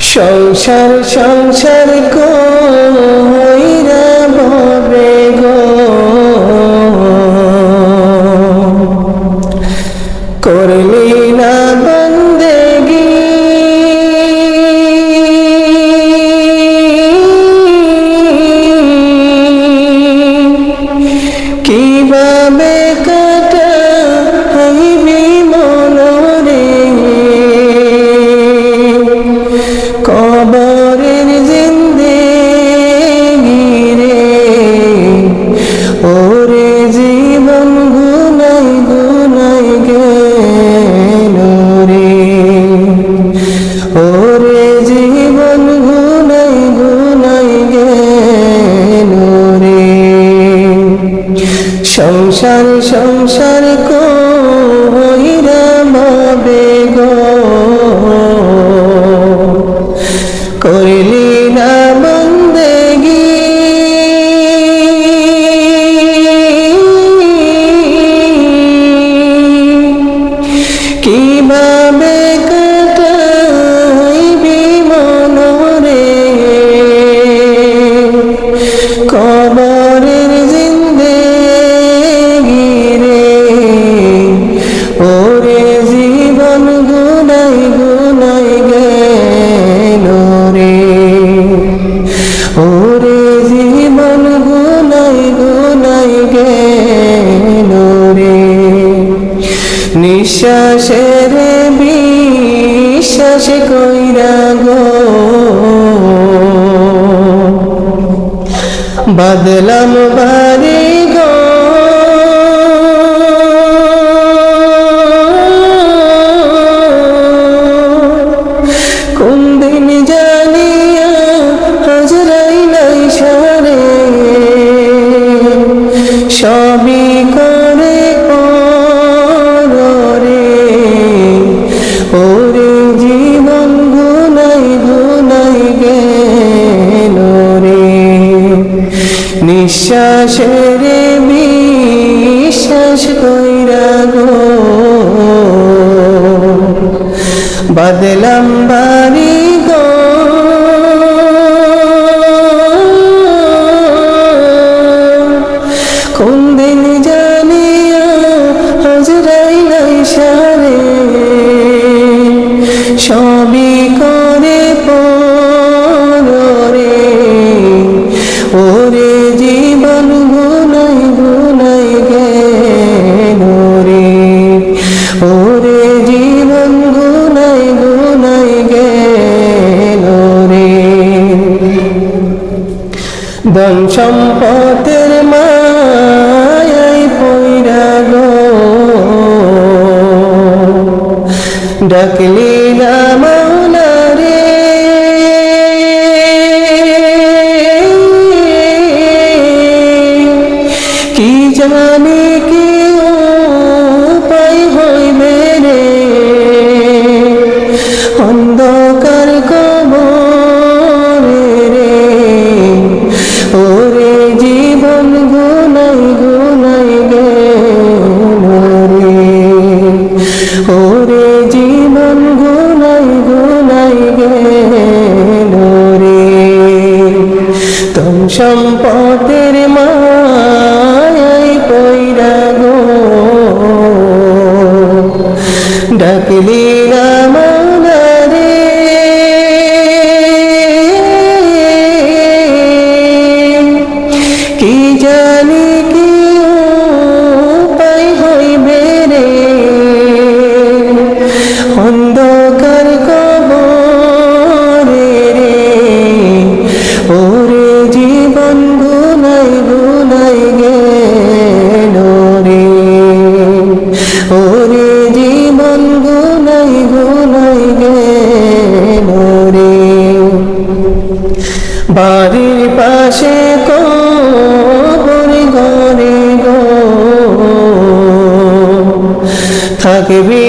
সংসার সংসার কইরা গো। করলি সংসার সংসার কইরা বাবে নিঃশ্বাসের বিশ্বাস কইরা গো। বাদলাম বারে নিঃশ্বাসের বিশ্বাস কইরা গো। বদলাম বাড়ি ধন সম্পদের মায়াই পইরা গো ডাকলি কি জানে কি ওরে জীবন গুনাই গুনাই গেল তুম সম্পদের মায়াই পইরা গো ডাকলি বাড়ির পাশে কবর ঘরে গো। থাকবে